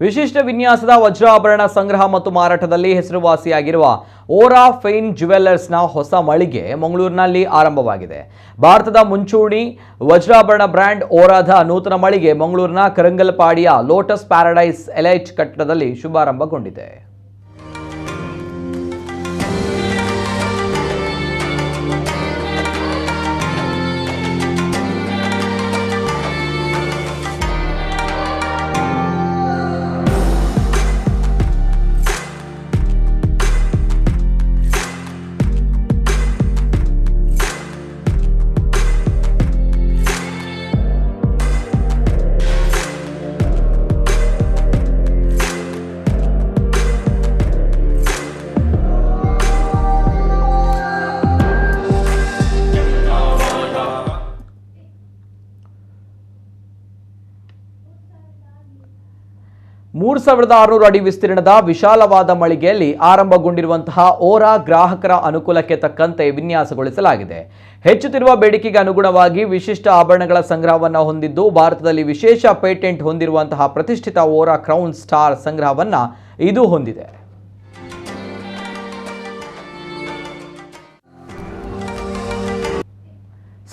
ವಿಶಿಷ್ಟ ವಿನ್ಯಾಸದ ವಜ್ರಾಭರಣ ಸಂಗ್ರಹ ಮತ್ತು ಮಾರಾಟದಲ್ಲಿ ಹೆಸರುವಾಸಿಯಾಗಿರುವ ಓರಾ ಫೈನ್ ಜುವೆಲ್ಲರ್ಸ್ನ ಹೊಸ ಮಳಿಗೆ ಮಂಗಳೂರಿನಲ್ಲಿ ಆರಂಭವಾಗಿದೆ. ಭಾರತದ ಮುಂಚೂಣಿ ವಜ್ರಾಭರಣ ಬ್ರ್ಯಾಂಡ್ ಓರಾದ ನೂತನ ಮಳಿಗೆ ಮಂಗಳೂರಿನ ಕರಂಗಲ್ಪಾಡಿಯ ಲೋಟಸ್ ಪ್ಯಾರಡೈಸ್ ಎಲೈಟ್ ಕಟ್ಟಡದಲ್ಲಿ ಶುಭಾರಂಭಗೊಂಡಿದೆ. ಮೂರು ಸಾವಿರದ ಆರುನೂರು ಅಡಿ ವಿಸ್ತೀರ್ಣದ ವಿಶಾಲವಾದ ಮಳಿಗೆಯಲ್ಲಿ ಆರಂಭಗೊಂಡಿರುವಂತಹ ಓರಾ ಗ್ರಾಹಕರ ಅನುಕೂಲಕ್ಕೆ ತಕ್ಕಂತೆ ವಿನ್ಯಾಸಗೊಳಿಸಲಾಗಿದೆ. ಹೆಚ್ಚುತ್ತಿರುವ ಬೇಡಿಕೆಗೆ ಅನುಗುಣವಾಗಿ ವಿಶಿಷ್ಟ ಆಭರಣಗಳ ಸಂಗ್ರಹವನ್ನು ಹೊಂದಿದ್ದು ಭಾರತದಲ್ಲಿ ವಿಶೇಷ ಪೇಟೆಂಟ್ ಹೊಂದಿರುವಂತಹ ಪ್ರತಿಷ್ಠಿತ ಓರಾ ಕ್ರೌನ್ ಸ್ಟಾರ್ ಸಂಗ್ರಹವನ್ನು ಇದು ಹೊಂದಿದೆ.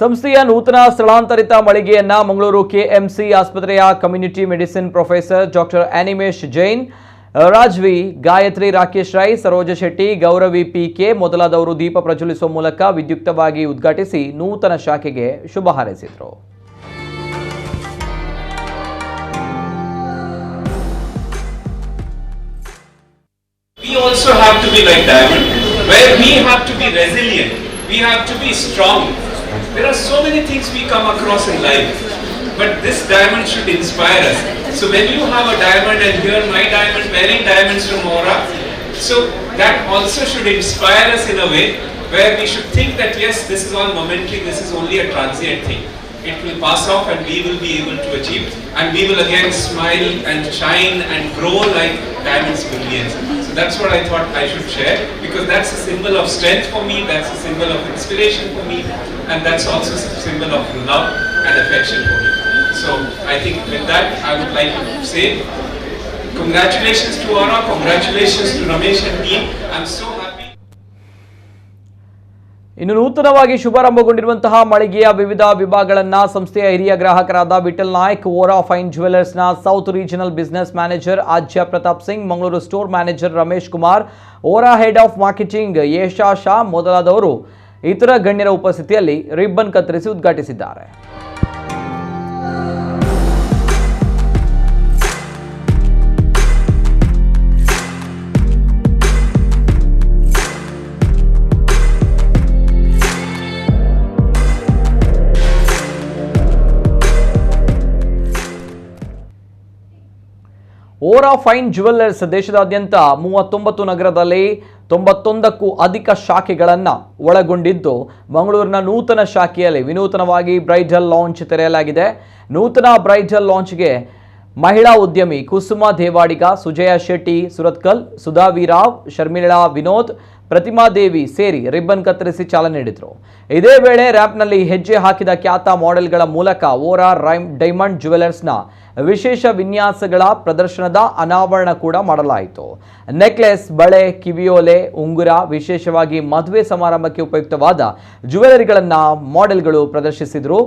ಸಂಸ್ಥೆಯ ನೂತನ ಸ್ಥಳಾಂತರಿತ ಮಳಿಗೆಯನ್ನ ಮಂಗಳೂರು ಕೆಎಂಸಿ ಆಸ್ಪತ್ರೆಯ community medicine professor doctor Animesh Jain Rajvi Gayatri Rakesh Rai Saroja Shetty Gauravi PK ಮೊದಲಾದವರು ದೀಪ ಪ್ರಜ್ವಲಿಸುವ ಮೂಲಕ ವಿದ್ಯುಕ್ತವಾಗಿ ಉದ್ಘಾಟಿಸಿ ನೂತನ ಶಾಖೆಗೆ ಶುಭ ಹಾರೈಸಿದರು We have to be resilient, we have to be strong. There are so many things we come across in life, but this diamond should inspire us. So when you have a diamond and here my diamond wearing diamonds from Aura, so that also should inspire us in a way where we should think that yes, this is all momentary, this is only a transient thing. It will pass off and we will be able to achieve and we will again smile and shine and grow like diamonds brilliance. That's what I thought I should share because that's a symbol of strength for me, that's a symbol of inspiration for me and that's also a symbol of love and affection for me. So I think with that I would like to say congratulations to Aura, congratulations to Ramesh and team. I'm so. ಇನ್ನು ನೂತನವಾಗಿ ಶುಭಾರಂಭಗೊಂಡಿರುವಂತಹ ಮಳಿಗೆಯ ವಿವಿಧ ವಿಭಾಗಗಳನ್ನು ಸಂಸ್ಥೆಯ ಹಿರಿಯ ಗ್ರಾಹಕರಾದ Vittal Naik Vora fine ಜುವೆಲ್ಲರ್ಸ್ನ south regional business manager Ajay Pratap Singh, Mangaluru store manager Ramesh Kumar Orra head of marketing Yasha Shah ಮೊದಲಾದವರು ಇತರ ಗಣ್ಯರ ಉಪಸ್ಥಿತಿಯಲ್ಲಿ ರಿಬ್ಬನ್ ಕತ್ತರಿಸಿ ಉದ್ಘಾಟಿಸಿದ್ದಾರೆ. ಓರಾ ಫೈನ್ ಜುವೆಲ್ಲರ್ಸ್ ದೇಶದಾದ್ಯಂತ ಮೂವತ್ತೊಂಬತ್ತು ನಗರದಲ್ಲಿ ತೊಂಬತ್ತೊಂದಕ್ಕೂ ಅಧಿಕ ಶಾಖೆಗಳನ್ನು ಒಳಗೊಂಡಿದ್ದು, ಮಂಗಳೂರಿನ ನೂತನ ಶಾಖೆಯಲ್ಲಿ ವಿನೂತನವಾಗಿ ಬ್ರೈಡಲ್ ಲಾಂಚ್ ತೆರೆಯಲಾಗಿದೆ. ನೂತನ ಬ್ರೈಡಲ್ ಲಾಂಚ್ಗೆ ಮಹಿಳಾ ಉದ್ಯಮಿ ಕುಸುಮ ದೇವಾಡಿಗ ಸುಜಯ ಶೆಟ್ಟಿ, ಸುರತ್ಕಲ್, ಸುಧಾವಿ ರಾವ್, ಶರ್ಮಿಳಾ ವಿನೋದ್ ಪ್ರತಿಮಾ ದೇವಿ ಸೇರಿ ರಿಬ್ಬನ್ ಕತ್ತರಿಸಿ ಚಾಲನೆ ನೀಡಿದರು. ಇದೇ ವೇಳೆ ರ್ಯಾಂಪ್ನಲ್ಲಿ ಹೆಜ್ಜೆ ಹಾಕಿದ ಖ್ಯಾತ ಮಾಡೆಲ್ಗಳ ಮೂಲಕ ಓರಾ ರೈಮ್, ಡೈಮಂಡ್ ಜುವೆಲ್ಲರ್ಸ್ನ ವಿಶೇಷ ವಿನ್ಯಾಸಗಳ ಪ್ರದರ್ಶನದ ಅನಾವರಣ ಕೂಡ ಮಾಡಲಾಯಿತು. ನೆಕ್ಲೆಸ್, ಬಳೆ, ಕಿವಿಯೋಲೆ, ಉಂಗುರ, ವಿಶೇಷವಾಗಿ ಮದುವೆ ಸಮಾರಂಭಕ್ಕೆ ಉಪಯುಕ್ತವಾದ ಜುವೆಲ್ಲರಿಗಳನ್ನು ಮಾಡೆಲ್ಗಳು ಪ್ರದರ್ಶಿಸಿದರು.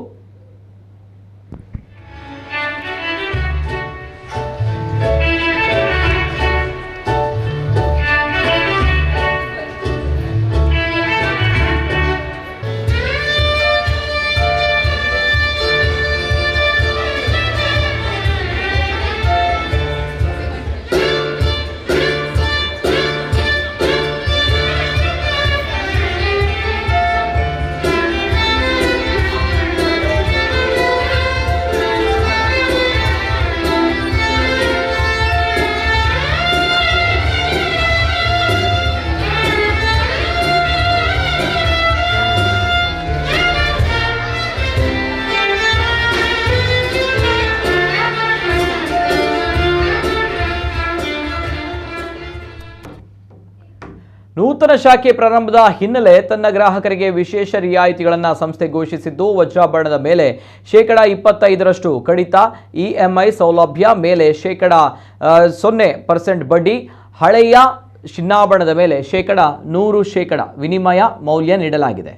ನೂತನ ಶಾಖೆ ಪ್ರಾರಂಭದ ಹಿನ್ನೆಲೆ ತನ್ನ ಗ್ರಾಹಕರಿಗೆ ವಿಶೇಷ ರಿಯಾಯಿತಿಗಳನ್ನು ಸಂಸ್ಥೆ ಘೋಷಿಸಿದ್ದು, ವಜ್ರಾಭರಣದ ಮೇಲೆ ಶೇಕಡ ಇಪ್ಪತ್ತೈದರಷ್ಟು ಕಡಿತ ಇಎಂಐ ಸೌಲಭ್ಯ ಮೇಲೆ ಶೇಕಡ ಸೊನ್ನೆ ಪರ್ಸೆಂಟ್ ಬಡ್ಡಿ, ಹಳೆಯ ಚಿನ್ನಾಭರಣದ ಮೇಲೆ ಶೇಕಡ ನೂರು ಶೇಕಡ ವಿನಿಮಯ ಮೌಲ್ಯ ನೀಡಲಾಗಿದೆ.